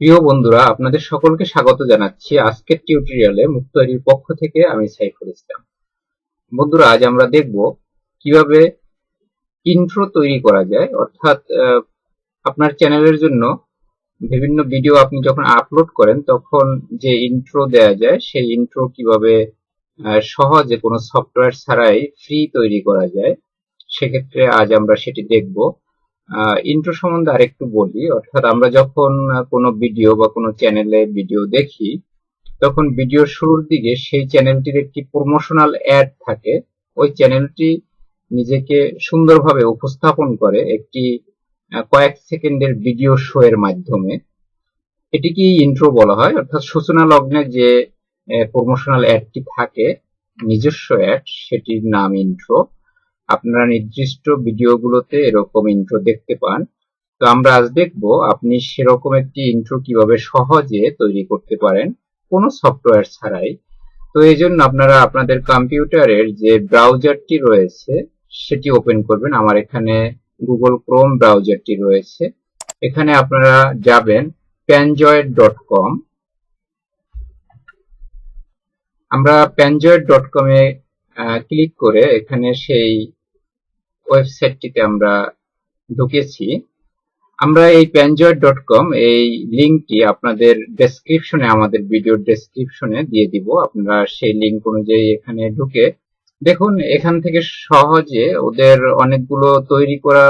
প্রিয় বন্ধুরা, আপনাদের সকলকে স্বাগত জানাচ্ছি আজকের টিউটোরিয়ালে মুক্তারির পক্ষ থেকে আমি সাইফুল ইসলাম। বন্ধুরা, আজ আমরা দেখব কীভাবে ইন্ট্রো তৈরি করা যায়। অর্থাৎ আপনার চ্যানেলের জন্য বিভিন্ন ভিডিও আপনি যখন আপলোড করেন, তখন যে ইন্ট্রো দেয়া যায়, সেই ইন্ট্রো কীভাবে সহজে কোনো সফটওয়্যার ছাড়াই ফ্রি তৈরি করা যায়, সেক্ষেত্রে আজ আমরা সেটি দেখব। ইন্ট্রো সম্বন্ধে আরেকটু বলি। অর্থাৎ আমরা যখন কোনো ভিডিও বা কোনো চ্যানেলে ভিডিও দেখি, তখন ভিডিওর শুরুর দিকে সেই চ্যানেলটির একটি প্রমোশনাল অ্যাড থাকে। ওই চ্যানেলটি নিজেকে সুন্দরভাবে উপস্থাপন করে একটি কয়েক সেকেন্ডের ভিডিও শো এর মাধ্যমে। এটিকে ইন্ট্রো বলা হয়? অর্থাৎ সূচনা লগ্নে যে প্রমোশনাল অ্যাডটি থাকে, নিজস্ব অ্যাড সেটির নাম ইন্ট্রো আপনারা নির্দিষ্ট ভিডিওগুলোতে এরকম ইন্ট্রো দেখতে পান। তো আমরা আজ দেখব আপনি সেরকম একটি ইন্ট্রো কীভাবে সহজে তৈরি করতে পারেন কোনো সফটওয়্যার ছাড়াই। তো এই জন্য আপনারা আপনাদের কম্পিউটারের যে ব্রাউজারটি রয়েছে, সেটি ওপেন করবেন। আমার এখানে গুগল ক্রোম ব্রাউজারটি রয়েছে। এখানে আপনারা যাবেন প্যানজয়েড ডট কম আমরা প্যানজয়েড ডট কমে ক্লিক করে এখানে সেই ওয়েবসাইটটিতে আমরা ঢুকেছি। আমরা এই প্যানজয়েড ডট কম এই লিঙ্কটি আপনাদের ডেসক্রিপশনে আমাদের ভিডিওর ডেসক্রিপশনে দিয়ে দিব। আপনারা সেই লিঙ্ক অনুযায়ী এখানে ঢুকে দেখুন, এখান থেকে সহজে ওদের অনেকগুলো তৈরি করা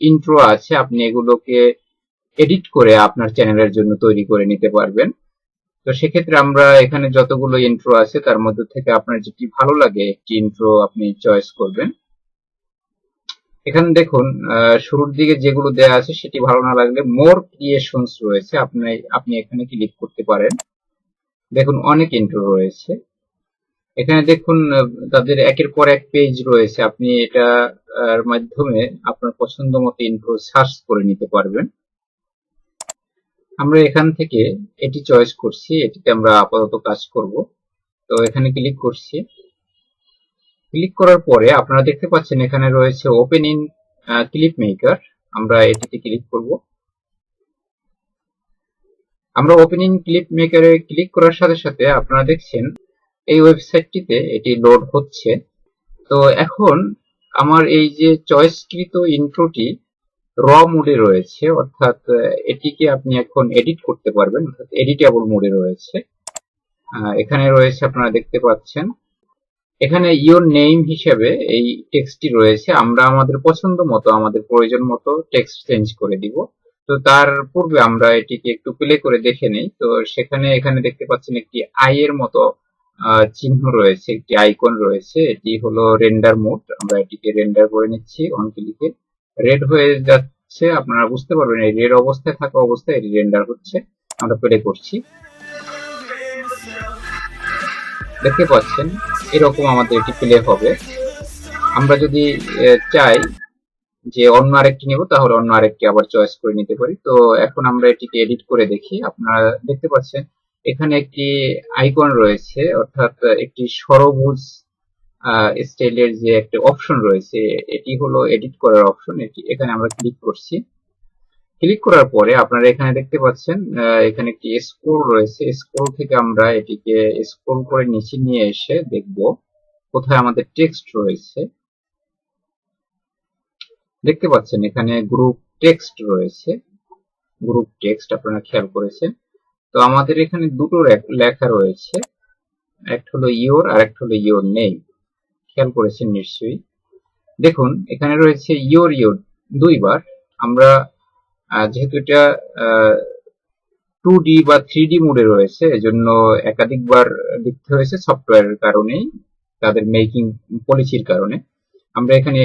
ইন্ট্রো আছে। আপনি এগুলোকে এডিট করে আপনার চ্যানেলের জন্য তৈরি করে নিতে পারবেন। তো সেক্ষেত্রে আমরা এখানে যতগুলো ইন্ট্রো আছে, তার মধ্যে থেকে আপনার যেটি ভালো লাগে, একটি ইন্ট্রো আপনি চয়েস করবেন। এখানে দেখুন শুরুর দিকে যেগুলো দেয়া আছে সেটি ভালো না লাগলে মোর ক্রিয়েশনস রয়েছে। আপনি আপনি এখানে ক্লিক করতে পারেন। দেখুন, অনেক ইন্ট্রো রয়েছে। এখানে দেখুন তাদের একের পর এক পেজ রয়েছে। আপনি এটা মাধ্যমে আপনার পছন্দ মতো ইন্ট্রো সার্চ করে নিতে পারবেন। আমরা এখান থেকে এটি চয়েস করছি। এটিতে আমরা আপাতত কাজ করব। তো এখানে ক্লিক করছি। ক্লিক করার পরে আপনারা দেখতে পাচ্ছেন এখানে রয়েছে ওপেন ইন ক্লিপ মেকার আমরা এটিতে ক্লিক করব। আমরা ওপেন ইন ক্লিপ মেকারে ক্লিক করার সাথে সাথে আপনারা দেখছেন এই ওয়েবসাইটটিতে এটি লোড হচ্ছে। তো এখন আমার এই যে চয়েসকৃত ইন্ট্রোটি র মোডে রয়েছে, অর্থাৎ এটিকে আপনি এখন এডিট করতে পারবেন, অর্থাৎ এডিটেবল মোডে রয়েছে। এখানে রয়েছে, আপনারা দেখতে পাচ্ছেন এখানে ইওর নেম হিসেবে এই টেক্সটটি রয়েছে। আমরা আমাদের পছন্দ মতো, আমাদের প্রয়োজন মতো টেক্সট চেঞ্জ করে দিব। তো তার পূর্বে আমরা এটিকে একটু প্লে করে দেখে নেই। তো সেখানে এখানে দেখতে পাচ্ছেন একটি আই এর মতো চিহ্ন রয়েছে, একটি আইকন রয়েছে। এটি হলো রেন্ডার মোড আমরা এটিকে রেন্ডার করে নিচ্ছি অন ক্লিকে রেড হয়ে যাচ্ছে, আপনারা বুঝতে পারবেন, এই রেড অবস্থায় থাকা অবস্থায় এটি রেন্ডার হচ্ছে। আমরা প্লে করছি। দেখতে পাচ্ছেন এরকম আমাদের এটি প্লে হবে। আমরা যদি চাই যে অন্য আরেকটি নেব, তাহলে অন্য আরেকটি আবার চয়েস করে নিতে পারি। তো এখন আমরা এটিকে এডিট করে দেখি। আপনারা দেখতে পাচ্ছেন, এখানে একটি আইকন রয়েছে, অর্থাৎ একটি সরবুজ স্টাইলের যে একটা অপশন রয়েছে, এটি হলো এডিট করার অপশন এটি, এখানে আমরা ক্লিক করছি। ক্লিক করার পরে আপনারা এখানে দেখতে পাচ্ছেন এখানে একটি স্ক্রোল রয়েছে। স্ক্রোল থেকে আমরা এটিকে স্ক্রোল করে নিচে নিয়ে এসে দেখব কোথায় আমাদের টেক্সট রয়েছে। দেখতে পাচ্ছেন, এখানে গ্রুপ টেক্সট রয়েছে। গ্রুপ টেক্সট আপনারা খেয়াল করেছেন। তো আমাদের এখানে দুটো লেখা রয়েছে। একটা হলো ইওর আর একটা হলো ইওর নেম খেয়াল করেছেন নিশ্চয়ই। দেখুন, এখানে রয়েছে ইওর ইওর দুইবার। আমরা যেহেতু এটা টু ডি বা থ্রি ডি মোডে রয়েছে, এজন্য একাধিকবার লিখতে হয়েছে সফটওয়্যারের কারণেই, তাদের মেকিং পলিসির কারণে। আমরা এখানে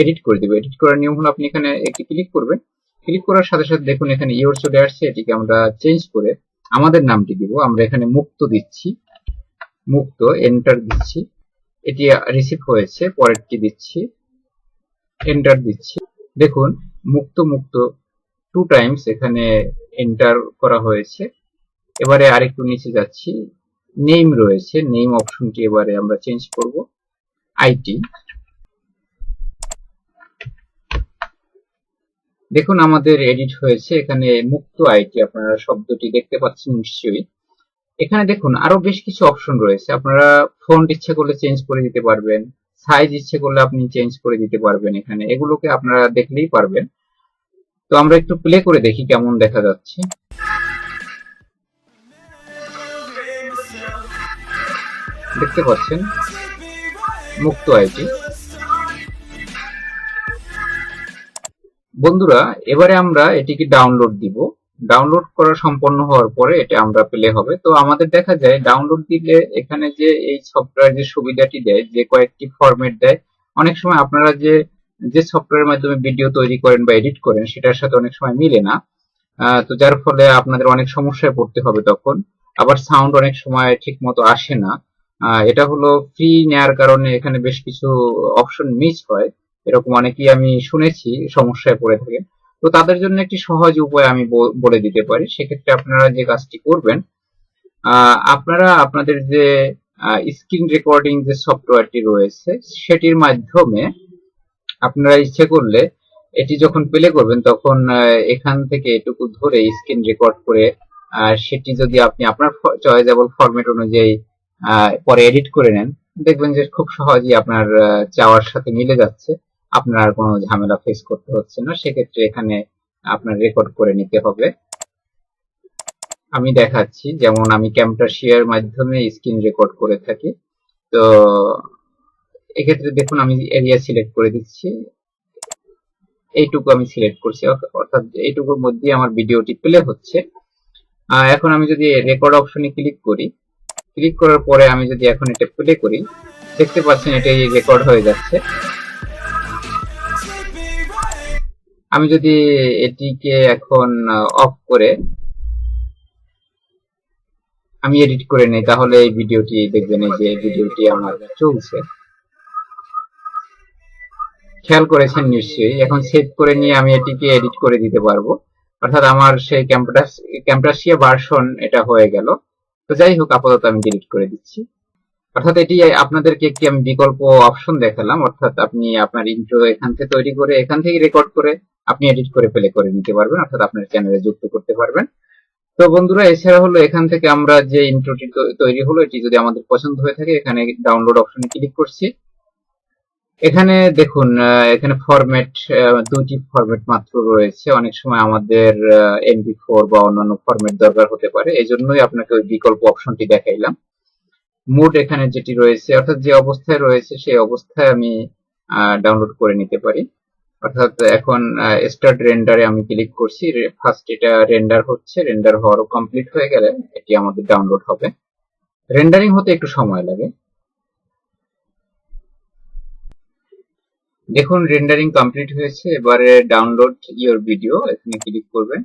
এডিট করে দিব। এডিট করার নিয়ম হলো আপনি এখানে একটি ক্লিক করবেন। ক্লিক করার সাথে সাথে দেখুন এখানে ইওর চলে আসছে, এটিকে আমরা চেঞ্জ করে আমাদের নামটি দিব। আমরা এখানে মুক্ত দিচ্ছি। মুক্ত এন্টার দিচ্ছি। এটি রিসিভ হয়েছে, পরেরটি দিচ্ছি। এন্টার দিচ্ছি। দেখুন, মুক্ত মুক্ত টু টাইমস এখানে এন্টার করা হয়েছে। এবারে আরেকটু নিচে যাচ্ছি। নেম রয়েছে। নেম অপশনটি এবারে আমরা চেঞ্জ করব। আইটি দেখুন, আমাদের এডিট হয়েছে। এখানে মুক্ত আইটি আপনারা শব্দটি দেখতে পাচ্ছেন নিশ্চয়ই। এখানে দেখুন, আরও বেশ কিছু অপশন রয়েছে। আপনারা ফন্ট ইচ্ছে করলে চেঞ্জ করে দিতে পারবেন। সাইজ ইচ্ছে করলে আপনি চেঞ্জ করে দিতে পারবেন এখানে। এগুলোকে আপনারা দেখলেই পারবেন। তো আমরা একটু প্লে করে দেখি কেমন দেখা যাচ্ছে। দেখতে পাচ্ছেন? মুক্ত আইটি বন্ধুরা, এবারে আমরা এটিকে ডাউনলোড দিব। ডাউনলোড করা সম্পন্ন হওয়ার পরে এটা আমরা পেলে হবে। তো আমাদের দেখা যায় ডাউনলোড দিলে এখানে যে এই সফটওয়্যার যে সুবিধাটি দেয়, যে কয়েকটি ফরম্যাট দেয়, অনেক সময় আপনারা যে যে সফটওয়্যারের মাধ্যমে ভিডিও তৈরি করেন বা এডিট করেন, সেটার সাথে অনেক সময় মিলে না। তো যার ফলে আপনাদের অনেক সমস্যায় পড়তে হবে তখন। আবার সাউন্ড অনেক সময় ঠিক মতো আসে না। এটা হলো ফ্রি নেয়ার কারণে এখানে বেশ কিছু অপশন মিস হয়। এরকম অনেকেই আমি শুনেছি সমস্যায় পড়ে থাকে। তো তাদের জন্য একটি সহজ উপায় আমি বলে দিতে পারি। সেক্ষেত্রে আপনারা যে কাজটি করবেন আপনারা আপনাদের যে স্ক্রিন রেকর্ডিং যে সফটওয়্যারটি রয়েছে, সেটির মাধ্যমে আপনারা ইচ্ছে করলে এটি যখন প্লে করবেন, তখন এখান থেকে এটুকু ধরে স্ক্রিন রেকর্ড করে সেটি যদি আপনি আপনার চয়েজেবল ফরম্যাট অনুযায়ী পরে এডিট করে নেন, দেখবেন যে খুব সহজেই আপনার চাওয়ার সাথে মিলে যাচ্ছে। আপনার আর কোনো ঝামেলা ফেস করতে হচ্ছে না। সেক্ষেত্রে এখানে আপনার রেকর্ড করে নিতে হবে। আমি দেখাচ্ছি। যেমন আমি ক্যামটাশিয়ার মাধ্যমে স্ক্রিন রেকর্ড করে থাকি। তো এক্ষেত্রে দেখুন, আমি এরিয়া সিলেক্ট করে দিচ্ছি। এইটুকু আমি সিলেক্ট করছি। অর্থাৎ এইটুকুর মধ্যে আমার ভিডিওটি প্লে হচ্ছে। এখন আমি যদি রেকর্ড অপশনে ক্লিক করি ক্লিক করার পরে আমি যদি এখন এটা প্লে করি, দেখতে পাচ্ছেন এটা রেকর্ড হয়ে যাচ্ছে। আমি যদি এটিকে এখন অফ করে আমি এডিট করে নেই, তাহলে এই ভিডিওটি দেখবেন এই যে ভিডিওটি আমার চলছে। খেয়াল করেছেন নিশ্চয়ই। এখন সেভ করে নিয়ে আমি এটিকে এডিট করে দিতে পারব। অর্থাৎ আমার সেই ক্যাম্পাস ক্যাম্পাসিয়া ভার্সন এটা হয়ে গেল। তো যাই হোক, আপাতত আমি ডিলিট করে দিচ্ছি। অর্থাৎ এটি আপনাদেরকে একটি আমি বিকল্প অপশন দেখালাম। অর্থাৎ আপনি আপনার ইন্ট্রো এখান থেকে তৈরি করে, এখান থেকে রেকর্ড করে আপনি এডিট করে প্লে করে নিতে পারবেন। অর্থাৎ আপনার চ্যানেলে যুক্ত করতে পারবেন। তো বন্ধুরা, এছাড়া হলো এখান থেকে আমরা যে ইন্ট্রোটি তৈরি হলো, এটি যদি আমাদের পছন্দ হয়ে থাকে, এখানে ডাউনলোড অপশনে ক্লিক করছি। এখানে দেখুন এখানে ফরম্যাট দুটি ফরম্যাট মাত্র রয়েছে। অনেক সময় আমাদের এমপি ফোর বা অন্যান্য ফরম্যাট দরকার হতে পারে। এই জন্যই আপনাকে ওই বিকল্প অপশনটি দেখাইলাম। মুড এখানে যেটি রয়েছে, অর্থাৎ যে অবস্থায় রয়েছে, সেই অবস্থায় আমি ডাউনলোড করে নিতে পারি। অর্থাৎ এখন স্টার্ট রেন্ডারে আমি ক্লিক করছি। ফার্স্ট এটা রেন্ডার হচ্ছে। রেন্ডার হওয়ারও কমপ্লিট হয়ে গেলে এটি আমাদের ডাউনলোড হবে। রেন্ডারিং হতে একটু সময় লাগে। দেখুন রেন্ডারিং কমপ্লিট হয়েছে। এবারে ডাউনলোড ইওর ভিডিও এখানে ক্লিক করবেন।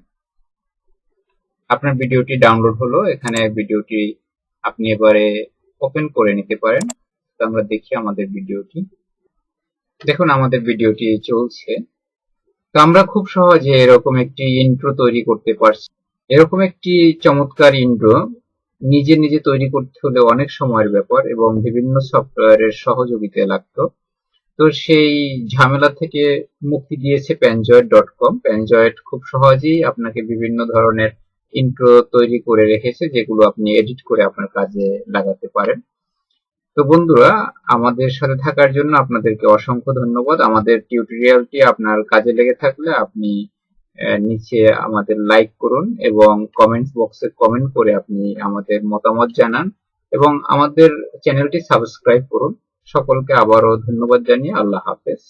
আপনার ভিডিওটি ডাউনলোড হলো, এখানে ভিডিওটি আপনি এবারে ওপেন করে নিতে পারেন। তো আমরা দেখি আমাদের ভিডিওটি দেখুন, আমাদের ভিডিওটি চলছে। তো আমরা খুব সহজে এরকম একটি ইন্ট্রো তৈরি করতে পারছি। এরকম একটি চমৎকার ইন্ট্রো নিজে নিজে তৈরি করতে হলে অনেক সময়ের ব্যাপার এবং বিভিন্ন সফটওয়্যারের সহযোগিতা লাগতো। তো সেই ঝামেলা থেকে মুক্তি দিয়েছে প্যানজয়েড ডট কম প্যানজয়েড খুব সহজেই আপনাকে বিভিন্ন ধরনের ইন্ট্রো তৈরি করে রেখেছে, যেগুলো আপনি এডিট করে আপনার কাজে লাগাতে পারেন। তো বন্ধুরা, আমাদের সাথে থাকার জন্য আপনাদেরকে অসংখ্য ধন্যবাদ। আমাদের টিউটোরিয়ালটি আপনার কাজে লেগে থাকলে আপনি নিচে আমাদের লাইক করুন এবং কমেন্টস বক্সে কমেন্ট করে আপনি আমাদের মতামত জানান এবং আমাদের চ্যানেলটি সাবস্ক্রাইব করুন। সকলকে আবারও ধন্যবাদ জানিয়ে আল্লাহ হাফেজ।